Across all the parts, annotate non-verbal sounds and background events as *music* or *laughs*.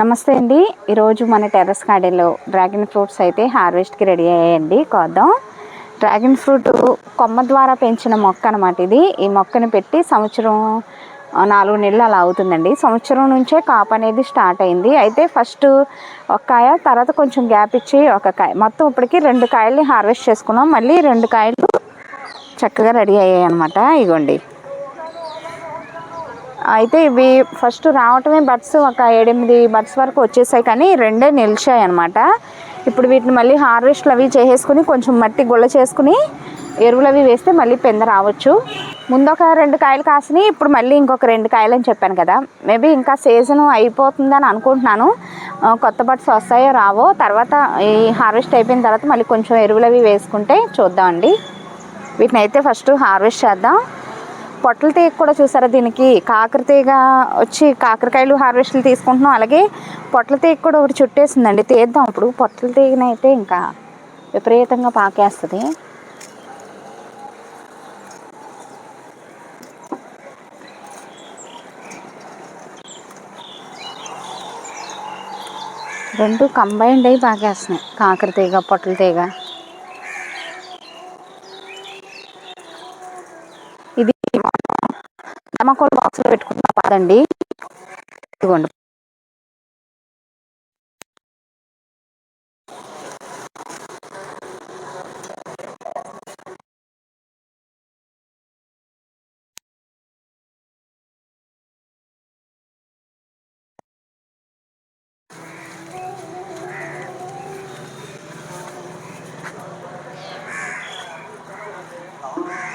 నమస్తే అండి. ఈరోజు మన టెర్రస్ గార్డెన్లో డ్రాగన్ ఫ్రూట్స్ అయితే హార్వెస్ట్కి రెడీ అయ్యాయండి. కోద్దాం. డ్రాగన్ ఫ్రూట్ కొమ్మ ద్వారా పెంచిన మొక్క అనమాట ఇది. ఈ మొక్కను పెట్టి సంవత్సరం నాలుగు నెలలు అలా అవుతుందండి. సంవత్సరం నుంచే కాపు అనేది స్టార్ట్ అయింది. అయితే ఫస్ట్ ఒక కాయ తర్వాత కొంచెం గ్యాప్ ఇచ్చి ఒక కాయ. మొత్తం ఇప్పటికి రెండు కాయల్ని హార్వెస్ట్ చేసుకున్నాం. మళ్ళీ రెండు కాయలు చక్కగా రెడీ అయ్యాయి అనమాట ఇగోండి. అయితే ఇవి ఫస్ట్ రావటమే బడ్స్ ఒక ఏడెనిమిది బడ్స్ వరకు వచ్చేసాయి కానీ రెండే నిలిచాయి అనమాట ఇప్పుడు వీటిని మళ్ళీ హార్వెస్ట్లు అవి చేసేసుకుని కొంచెం మట్టి గుల్ల చేసుకుని ఎరువులు అవి వేస్తే మళ్ళీ పెంద రావచ్చు. ముందు ఒక రెండు కాయలు కాసినాయి ఇప్పుడు మళ్ళీ ఇంకొక రెండు కాయలు అని చెప్పాను కదా. మేబీ ఇంకా సీజన్ అయిపోతుందని అనుకుంటున్నాను. కొత్త బడ్స్ వస్తాయో రావో తర్వాత ఈ హార్వెస్ట్ అయిపోయిన తర్వాత మళ్ళీ కొంచెం ఎరువులు అవి వేసుకుంటే చూద్దామండి. వీటిని అయితే ఫస్ట్ హార్వెస్ట్ చేద్దాం. పొట్టల తీగ కూడా చూసారా దీనికి? కాకర తీగ వచ్చి కాకరకాయలు హార్వెస్ట్లు తీసుకుంటున్నాం. అలాగే పొట్ల తీగ కూడా ఒకటి చుట్టేసిందండి. తీద్దాం ఇప్పుడు. పొట్ల తీగనైతే ఇంకా విపరీతంగా పాకేస్తుంది. రెండు కంబైన్డ్ అయి వేస్తున్నాయి కాకర తీగ పొట్ల తీగ. నమ్మకోళ్ళ బాక్స్లో పెట్టుకున్న పాదండి ఇదిగోండి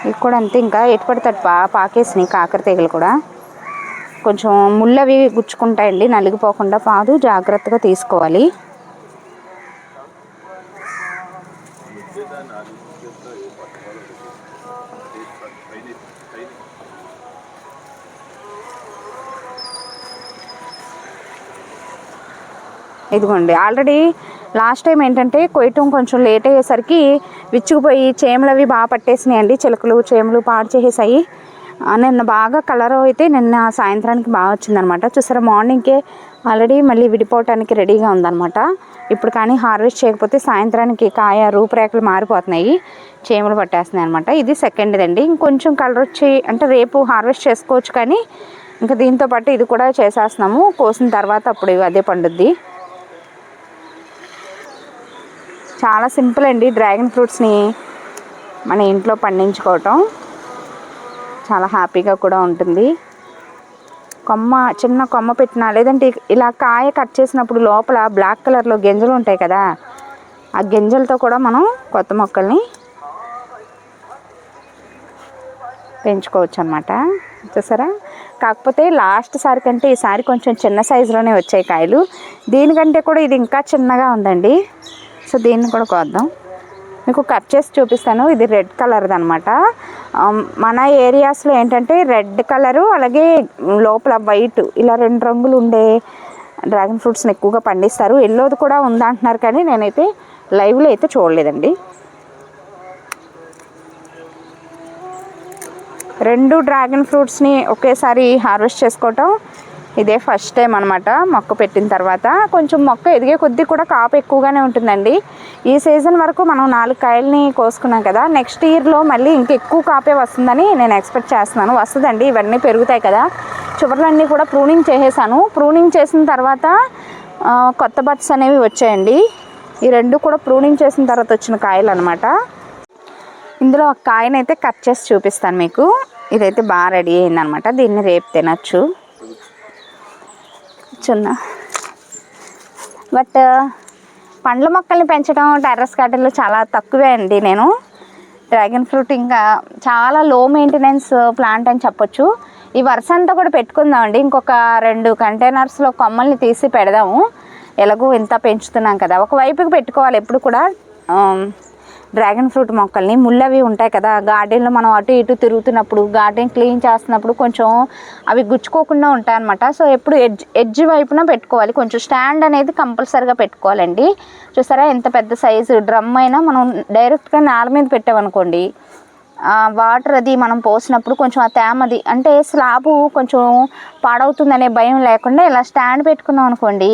ఇవి కూడా అంతే. ఇంకా ఎటు పడితే అటు పా పాకేసినాయి కాకర తీగలు కూడా. కొంచెం ముళ్ళవి గుచ్చుకుంటాయండి. నలిగిపోకుండా పాదు జాగ్రత్తగా తీసుకోవాలి. ఇదిగోండి. ఆల్రెడీ లాస్ట్ టైం ఏంటంటే కొయ్యటం కొంచెం లేట్ అయ్యేసరికి విచ్చుకుపోయి చేమలు అవి బాగా పట్టేసినాయి అండి చిలకలు చేమలు పాడు చేసేసాయి. నిన్న బాగా కలర్ అయితే నిన్న సాయంత్రానికి బాగా వచ్చిందనమాట. చూసారా మార్నింగ్కే ఆల్రెడీ మళ్ళీ విడిపోవటానికి రెడీగా ఉందన్నమాట ఇప్పుడు కానీ హార్వెస్ట్ చేయకపోతే సాయంత్రానికి కాయ రూపురేఖలు మారిపోతున్నాయి. చేమలు పట్టేస్తున్నాయి అనమాట ఇది సెకండ్ది అండి ఇంకొంచెం కలర్ వచ్చి అంటే రేపు హార్వెస్ట్ చేసుకోవచ్చు కానీ ఇంకా దీంతో పాటు ఇది కూడా చేసేస్తున్నాము. కోసిన తర్వాత అప్పుడు అదే పండుద్ది. చాలా సింపుల్ అండి డ్రాగన్ ఫ్రూట్స్ని మన ఇంట్లో పండించుకోవటం. చాలా హ్యాపీగా కూడా ఉంటుంది. కొమ్మ చిన్న కొమ్మ పెట్టినా లేదంటే ఇలా కాయ కట్ చేసినప్పుడు లోపల బ్లాక్ కలర్లో గింజలు ఉంటాయి కదా ఆ గింజలతో కూడా మనం కొత్త మొక్కల్ని పెంచుకోవచ్చు అనమాట చూసారా? కాకపోతే లాస్ట్ సారి కంటే ఈసారి కొంచెం చిన్న సైజులోనే వచ్చాయి కాయలు. దీనికంటే కూడా ఇది ఇంకా చిన్నగా ఉందండి. సో దీన్ని కూడా కోద్దాం. మీకు కట్ చేసి చూపిస్తాను. ఇది రెడ్ కలర్ది అనమాట మన ఏరియాస్లో ఏంటంటే రెడ్ కలరు అలాగే లోపల వైట్ ఇలా రెండు రంగులు ఉండే డ్రాగన్ ఫ్రూట్స్ని ఎక్కువగా పండిస్తారు. ఎల్లోది కూడా ఉందంటున్నారు కానీ నేనైతే లైవ్లో అయితే చూడలేదండి. రెండు డ్రాగన్ ఫ్రూట్స్ని ఒకేసారి హార్వెస్ట్ చేసుకోవటం ఇదే ఫస్ట్ టైం అనమాట మొక్క పెట్టిన తర్వాత. కొంచెం మొక్క ఎదిగే కొద్దీ కూడా కాపు ఎక్కువగానే ఉంటుందండి. ఈ సీజన్ వరకు మనం నాలుగు కాయల్ని కోసుకున్నాం కదా నెక్స్ట్ ఇయర్లో మళ్ళీ ఇంక ఎక్కువ కాపే వస్తుందని నేను ఎక్స్పెక్ట్ చేస్తున్నాను. వస్తుందండి ఇవన్నీ పెరుగుతాయి కదా. చివరలన్నీ కూడా ప్రూనింగ్ చేసేసాను. ప్రూనింగ్ చేసిన తర్వాత కొత్త బట్స్ అనేవి వచ్చాయండి. ఈ రెండు కూడా ప్రూనింగ్ చేసిన తర్వాత వచ్చిన కాయలు అనమాట ఇందులో ఒక కాయనైతే కట్ చేసి చూపిస్తాను మీకు. ఇదైతే బాగా రెడీ అయిందనమాట దీన్ని రేపు తినచ్చు. చిన్న బట్ పండ్ల మొక్కల్ని పెంచడం టెర్రస్ గార్డెన్లో చాలా తక్కువే అండి నేను. డ్రాగన్ ఫ్రూట్ ఇంకా చాలా లో మెయింటెనెన్స్ ప్లాంట్ అని చెప్పొచ్చు. ఈ వరుస అంతా కూడా పెట్టుకుందామండి ఇంకొక రెండు కంటైనర్స్లో కొమ్మల్ని తీసి పెడదాము. ఎలాగో ఇంత పెంచుతున్నాం కదా. ఒకవైపుకి పెట్టుకోవాలి ఎప్పుడు కూడా. డ్రాగన్ ఫ్రూట్ మొక్కల్ని ముళ్ళవి ఉంటాయి కదా గార్డెన్లో మనం అటు ఇటు తిరుగుతున్నప్పుడు గార్డెన్ క్లీన్ చేస్తున్నప్పుడు కొంచెం అవి గుచ్చుకోకుండా ఉంటాయి అనమాట సో ఎప్పుడు ఎడ్జ్ ఎడ్జ్ వైపున పెట్టుకోవాలి. కొంచెం స్టాండ్ అనేది కంపల్సరీగా పెట్టుకోవాలండి. చూసారా ఎంత పెద్ద సైజు డ్రమ్ అయినా మనం డైరెక్ట్గా నేల మీద పెట్టామనుకోండి వాటర్ అది మనం పోసినప్పుడు కొంచెం ఆ తేమది అంటే స్లాబు కొంచెం పాడవుతుందనే భయం లేకుండా ఇలా స్టాండ్ పెట్టుకున్నాం అనుకోండి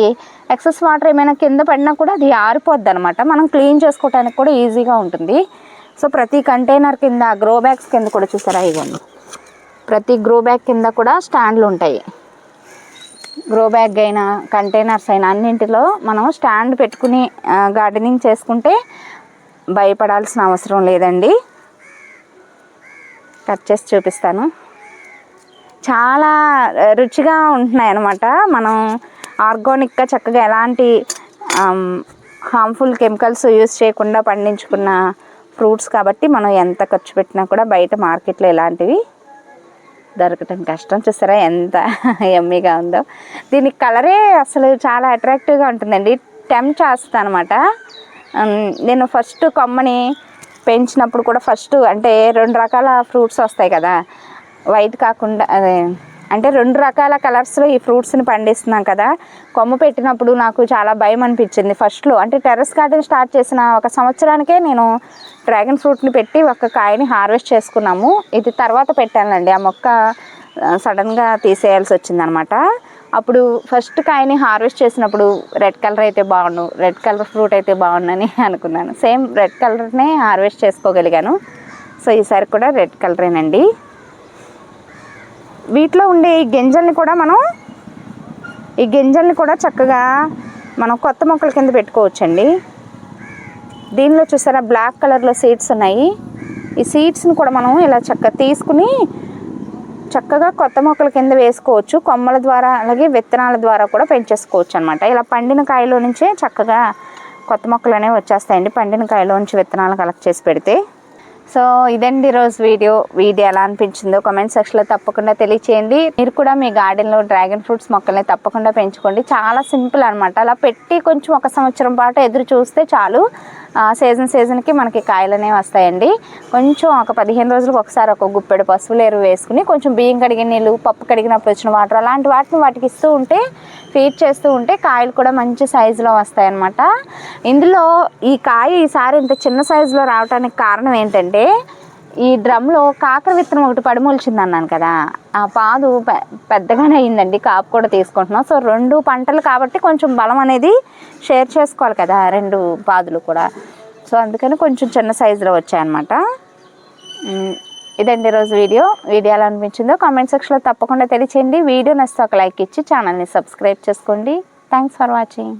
ఎక్సెస్ వాటర్ ఏమైనా కింద పడినా కూడా అది ఆరిపోద్ది అనమాట మనం క్లీన్ చేసుకోవడానికి కూడా ఈజీగా ఉంటుంది. సో ప్రతి కంటైనర్ కింద గ్రో బ్యాగ్స్ కింద కూడా చూసారా ఇవ్వండి. ప్రతి గ్రో బ్యాగ్ కింద కూడా స్టాండ్లు ఉంటాయి. గ్రో బ్యాగ్ అయినా కంటైనర్స్ అయినా అన్నింటిలో మనం స్టాండ్ పెట్టుకుని గార్డెనింగ్ చేసుకుంటే భయపడాల్సిన అవసరం లేదండి. కట్ చేసి చూపిస్తాను. చాలా రుచిగా ఉంటున్నాయి అన్నమాట మనం ఆర్గానిక్గా చక్కగా ఎలాంటి హార్మ్ఫుల్ కెమికల్స్ యూస్ చేయకుండా పండించుకున్న ఫ్రూట్స్ కాబట్టి మనం ఎంత ఖర్చు పెట్టినా కూడా బయట మార్కెట్లో ఇలాంటివి దొరకటం కష్టం. చూసారా ఎంత *laughs* ఎమ్మీగా ఉందో. దీనికి కలరే అసలు చాలా అట్రాక్టివ్గా ఉంటుందండి. టెంప్ చేస్తుంది అనమాట నేను ఫస్ట్ కొమ్మని పెంచినప్పుడు కూడా ఫస్ట్ అంటే రెండు రకాల ఫ్రూట్స్ వస్తాయి కదా. వైట్ కాకుండా అదే అంటే రెండు రకాల కలర్స్లో ఈ ఫ్రూట్స్ని పండిస్తున్నాం కదా. కొమ్మ పెట్టినప్పుడు నాకు చాలా భయం అనిపించింది ఫస్ట్లో అంటే టెర్రస్ గార్డెన్ స్టార్ట్ చేసిన ఒక సంవత్సరానికే నేను డ్రాగన్ ఫ్రూట్ని పెట్టి ఒక కాయని హార్వెస్ట్ చేసుకున్నాము. ఇది తర్వాత పెట్టానండి ఆ మొక్క సడన్గా తీసేయాల్సి వచ్చిందనమాట. అప్పుడు ఫస్ట్ కాయని హార్వెస్ట్ చేసినప్పుడు రెడ్ కలర్ అయితే బాగుండు రెడ్ కలర్ ఫ్రూట్ అయితే బాగుండని *laughs* అనుకున్నాను. సేమ్ రెడ్ కలర్నే హార్వెస్ట్ చేసుకోగలిగాను. సో ఈసారి కూడా రెడ్ కలరేనండి వీటిలో ఉండే ఈ గింజల్ని కూడా మనం ఈ గింజల్ని కూడా చక్కగా మనం కొత్త మొక్కల కింద పెట్టుకోవచ్చండి. దీనిలో చూసారా బ్లాక్ కలర్లో సీడ్స్ ఉన్నాయి. ఈ సీడ్స్ని కూడా మనం ఇలా చక్కగా తీసుకుని చక్కగా కొత్త మొక్కల కింద వేసుకోవచ్చు. కొమ్మల ద్వారా అలాగే విత్తనాల ద్వారా కూడా పెంచేసుకోవచ్చు అనమాట ఇలా పండిన కాయలో నుంచే చక్కగా కొత్త మొక్కలు అనేవి వచ్చేస్తాయండి. పండిన కాయలో నుంచి విత్తనాలు కలెక్ట్ చేసి పెడితే. సో ఇదండి రోజు వీడియో. వీడియో ఎలా అనిపించిందో కామెంట్ సెక్షన్లో తప్పకుండా తెలియచేయండి. మీరు కూడా మీ గార్డెన్లో డ్రాగన్ ఫ్రూట్స్ మొక్కల్ని తప్పకుండా పెంచుకోండి. చాలా సింపుల్ అనమాట అలా పెట్టి కొంచెం ఒక సంవత్సరం పాటు ఎదురు చూస్తే చాలు. సీజన్ సీజన్కి మనకి కాయలు అనేవి వస్తాయండి. కొంచెం ఒక పదిహేను రోజులకు ఒకసారి ఒక గుప్పెడు పశువుల ఎరువు వేసుకుని కొంచెం బియ్యం కడిగిన నీళ్ళు పప్పు కడిగినప్పుడు వచ్చిన వాటర్ అలాంటి వాటిని వాటికి ఇస్తూ ఉంటే ఫీడ్ చేస్తూ ఉంటే కాయలు కూడా మంచి సైజులో వస్తాయన్నమాట. ఇందులో ఈ కాయ ఈసారి ఇంత చిన్న సైజులో రావడానికి కారణం ఏంటంటే ఈ డ్రమ్లో కాకర విత్తనం ఒకటి పడిమొలిచింది అన్నాను కదా ఆ పాదు పెద్దగానే అయిందండి కాపు కూడా తీసుకుంటున్నాం. సో రెండు పంటలు కాబట్టి కొంచెం బలం అనేది షేర్ చేసుకోవాలి కదా రెండు పాదులు కూడా. సో అందుకని కొంచెం చిన్న సైజులో వచ్చాయన్నమాట. ఇదండి ఈరోజు వీడియో. వీడియో ఎలా అనిపించిందో కామెంట్ సెక్షన్లో తప్పకుండా తెలియచేయండి. వీడియో నచ్చితే ఒక లైక్ ఇచ్చి ఛానల్ని సబ్స్క్రైబ్ చేసుకోండి. Thanks for watching.